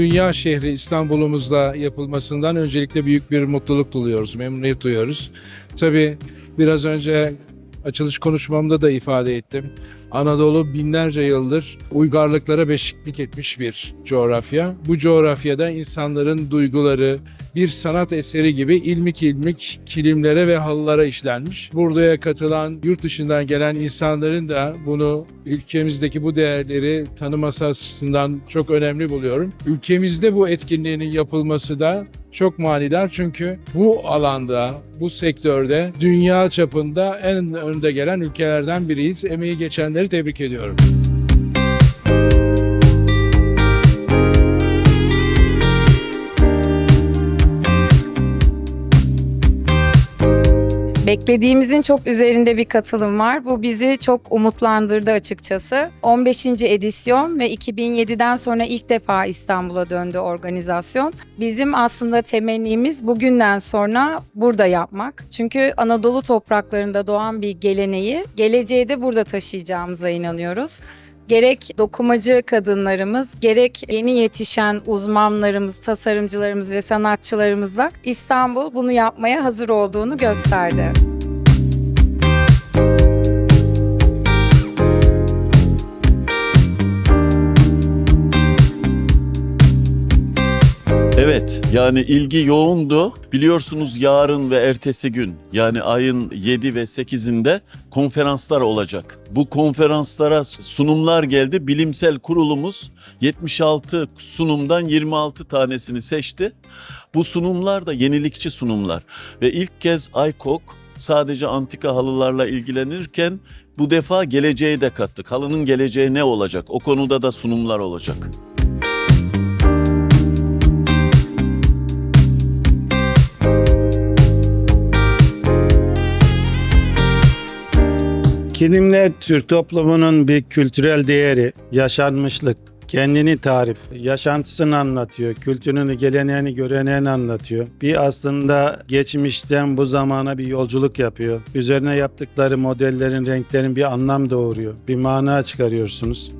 dünya şehri İstanbul'umuzda yapılmasından öncelikle büyük bir mutluluk duyuyoruz, memnuniyet duyuyoruz. Tabii biraz önce açılış konuşmamda da ifade ettim. Anadolu binlerce yıldır uygarlıklara beşiklik etmiş bir coğrafya. Bu coğrafyada insanların duyguları bir sanat eseri gibi ilmik ilmik kilimlere ve halılara işlenmiş. Buraya katılan yurt dışından gelen insanların da bunu ülkemizdeki bu değerleri tanıması açısından çok önemli buluyorum. Ülkemizde bu etkinliğinin yapılması da çok manidar çünkü bu alanda, bu sektörde dünya çapında en önde gelen ülkelerden biriyiz. Emeği geçenleri tebrik ediyorum. Beklediğimizin çok üzerinde bir katılım var. Bu bizi çok umutlandırdı açıkçası. 15. edisyon ve 2007'den sonra ilk defa İstanbul'a döndü organizasyon. Bizim aslında temennimiz bugünden sonra burada yapmak. Çünkü Anadolu topraklarında doğan bir geleneği geleceğe de burada taşıyacağımıza inanıyoruz. Gerek dokumacı kadınlarımız, gerek yeni yetişen uzmanlarımız, tasarımcılarımız ve sanatçılarımızla İstanbul bunu yapmaya hazır olduğunu gösterdi. Evet yani ilgi yoğundu. Biliyorsunuz yarın ve ertesi gün yani ayın 7 ve 8'inde konferanslar olacak. Bu konferanslara sunumlar geldi. Bilimsel kurulumuz 76 sunumdan 26 tanesini seçti. Bu sunumlar da yenilikçi sunumlar ve ilk kez IKOK sadece antika halılarla ilgilenirken bu defa geleceği de kattık. Halının geleceği ne olacak? O konuda da sunumlar olacak. Kilimler Türk toplumunun bir kültürel değeri, yaşanmışlık, kendini tarif, yaşantısını anlatıyor, kültürünü, geleneğini, göreneğini anlatıyor. Bir aslında geçmişten bu zamana bir yolculuk yapıyor. Üzerine yaptıkları modellerin, renklerin bir anlam doğuruyor, bir mana çıkarıyorsunuz.